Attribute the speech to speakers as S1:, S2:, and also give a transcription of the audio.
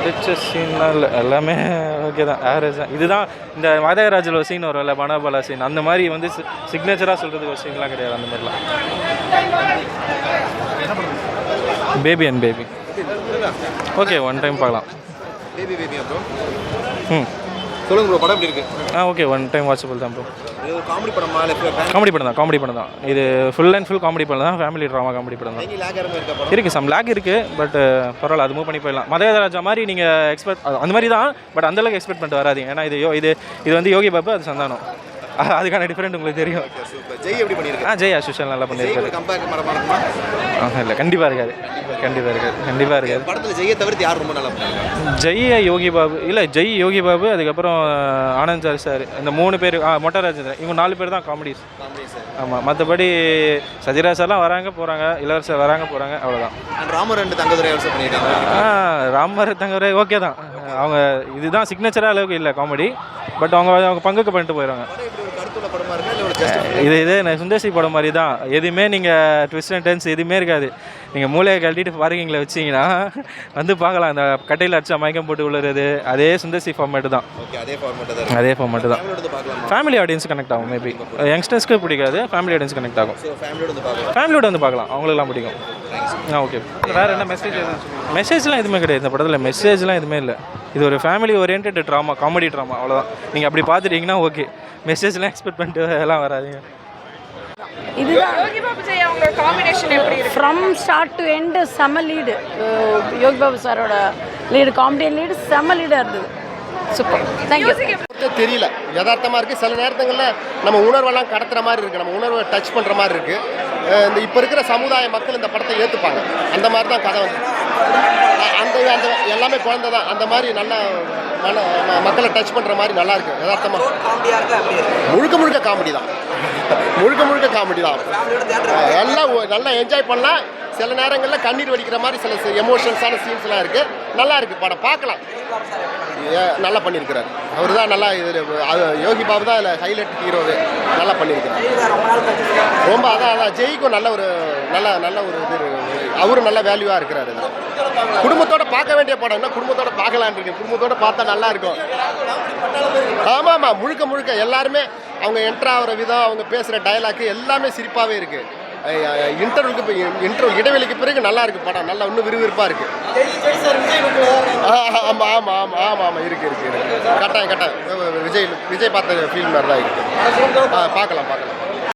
S1: பிடிச்ச சீன்லாம் இல்லை எல்லாமே ஓகே தான். ஆவரேஜ் தான் இதுதான் இந்த மதகராஜில் ஒரு சீன் வரும்ல மனோபலா சீன் அந்த மாதிரி வந்து சிக்னேச்சராக சொல்கிறதுக்கு ஒரு சீன்லாம் கிடையாது அந்த மாதிரிலாம். Baby and baby okay one time பார்க்கலாம்.
S2: பேபி பேபி
S1: ம்.
S2: சொல்லுங்க ப்ரோ படம் எப்படி இருக்கு?
S1: ஆ ஓகே ஒன் டைம் வாட்சபிள் தான் ப்ரோ
S2: இது ஒரு காமெடி படமா இல்லை
S1: காமெடி படம் தான் காமெடி படம் தான். இது ஃபுல் அண்ட் ஃபுல் காமெடி படம் தான் ஃபேமிலி ட்ராமா காமெடி படம் தான். இருக்குது சம் லேக் இருக்குது பட் பரவாயில்ல அது மூவ் பண்ணி போயிடலாம். மதராஜா மாதிரி நீங்கள் எக்ஸ்பெக்ட் அந்த மாதிரி தான் பட் அந்தளவுக்கு எக்ஸ்பெக்ட் பண்ணிட்டு வராதீங்க. ஏன்னா இது யோ இது இது வந்து யோகி பாபு அது சந்தானம். அதுக்கான டிஃப்ரெண்ட் உங்களுக்கு தெரியும்.
S2: ஜெய் எப்படி பண்ணியிருக்கு?
S1: ஆ ஜெய் அசுஷல் நல்லா பண்ணியிருக்காரு.
S2: கம்பேக்
S1: இல்லை கண்டிப்பாக இருக்காது கண்டிப்பாக இருக்காது கண்டிப்பாக இருக்காது
S2: படத்துல ஜெயை தவிர்த்து யார் ரொம்ப நல்லா பண்ணிருக்காங்க
S1: ஜெய் யோகி பாபு இல்லை ஜெய் யோகி பாபு அதுக்கப்புறம் ஆனந்த் சார் சார். இந்த மூணு பேர் ஆ மொட்டை ராஜேந்திரன். இவங்க நாலு பேர் தான் காமெடிஸ் ஆமாம் மற்றபடி சஜிரா சார்லாம் வராங்க போகிறாங்க இளவரசர் வராங்க போகிறாங்க அவ்வளோதான்
S2: ராமர் ரெண்டு தங்கதுரை பண்ணியிருக்காங்க.
S1: ராமர் தங்கரே ஓகே தான். அவங்க இதுதான் சிக்னேச்சராக அளவுக்கு இல்லை காமெடி பட் அவங்க அவங்க பங்குக்கு பண்ணிட்டு போயிடுவாங்க இது இது நான் சுந்தர்சி படம் மாதிரி தான் எதுவுமே நீங்கள் ட்விஸ்ட் அண்ட் டென்ஸ் எதுவுமே இருக்காது. நீங்கள் மூளையை கழட்டிட்டு பார்க்கிங்கில் வச்சிங்கன்னா வந்து பார்க்கலாம். அந்த கட்டையில் அடிச்சா மயக்கம் போட்டு விழுறது அதே சுந்தர்சி ஃபார்மேட்டு தான்.
S2: அதே
S1: ஃபார்மேட்டு தான் ஃபேமிலி ஆடியன்ஸ் கனெக்ட் ஆகும் மேபி யங்ஸ்டர்ஸ்க்கு பிடிக்காது ஃபேமிலி ஆடியன்ஸ் கனெக்ட் ஆகும்.
S2: ஸோ ஃபேமிலியோட வந்து பார்க்கலாம்.
S1: ஃபேமிலியோட வந்து பார்க்கலாம். அவங்களுக்குலாம் பிடிக்கும். ஆ ஓகே வேறு என்ன மெசேஜ் மெசேஜ்லாம் எதுவுமே கிடையாது. இந்த படத்தில் மெசேஜ்லாம் எதுவுமே இல்லை. இது ஒரு family orient drama comedy drama அவ்வளோதான் நீங்கள் அப்படி பார்த்துட்டீங்கன்னா ஓகே மெசேஜ்லாம் எக்ஸ்பெக்ட் பண்ணிட்டு எல்லாம் வராதீங்க.
S3: இதுதான்.
S4: யோகி பாபு ஜெய் அவங்களோட காம்பினேஷன் எப்படி இருக்கு?
S3: ஃப்ரம் ஸ்டார்ட் டு எண்டு செம லீடு யோகி பாபு சாரோட லீடு காமெடியன் லீடு செம லீடாக இருந்தது. சூப்பர் தேங்க்யூ
S5: தெரியல. யதார்த்தமாக இருக்குது சில நேரத்துங்களில் நம்ம உணர்வெல்லாம் கடத்துற மாதிரி இருக்குது நம்ம உணர்வை டச் பண்ணுற மாதிரி இருக்குது இந்த இப்போ இருக்கிற சமுதாய மக்கள் இந்த படத்தை ஏற்றுப்பாங்க அந்த மாதிரி தான் கதை வந்து. அந்த எல்லாமே குழந்தை தான் அந்த மாதிரி நல்லா மன மக்களை டச் பண்ணுற மாதிரி நல்லா இருக்கு. யதார்த்தமாக முழுக்க முழுக்க காமெடி தான். முழுக்க முழுக்க காமெடி தான். எல்லாம் நல்லா என்ஜாய் பண்ணலாம். சில நேரங்களில் கண்ணீர் வடிக்கிற மாதிரி சில எமோஷன்ஸான சீன்ஸ்லாம் இருக்குது நல்லா இருக்குது படம். பார்க்கலாம். நல்லா பண்ணியிருக்கிறார் அவர் தான் நல்லா இது அது யோகி பாபு தான் அதில் ஹைலைட் ஹீரோவே நல்லா பண்ணியிருக்கிறார் ரொம்ப அதான் அதான். ஜெய்க்கும் நல்ல ஒரு நல்ல நல்ல ஒரு இது. அவரும் நல்ல வேல்யூவாக இருக்கிறார் இதில். குடும்பத்தோட பார்க்க வேண்டிய படம் என்ன? குடும்பத்தோட பார்க்கலான் இருக்கு குடும்பத்தோட பார்த்தா நல்லா இருக்கும். ஆமாம் ஆமாம் முழுக்க முழுக்க எல்லாருமே அவங்க என்ட்ரு ஆகிற விதம் அவங்க பேசுகிற டயலாக்கு எல்லாமே சிரிப்பாகவே இருக்குது இன்டர்வியூக்கு இன்டர்வியூ இடைவெளிக்கு பிறகு நல்லா இருக்கு படம். நல்லா இன்னும் விறுவிறுப்பாக இருக்கு. ஆமாம் ஆமாம் ஆமாம் ஆமாம் ஆமாம் இருக்கு இருக்கு இருக்கு. கட்டாயம் கட்டாயம். விஜய் விஜய் பார்த்த ஃபீல் மாதிரி தான் இருக்கு. ஆ, பார்க்கலாம் பார்க்கலாம்.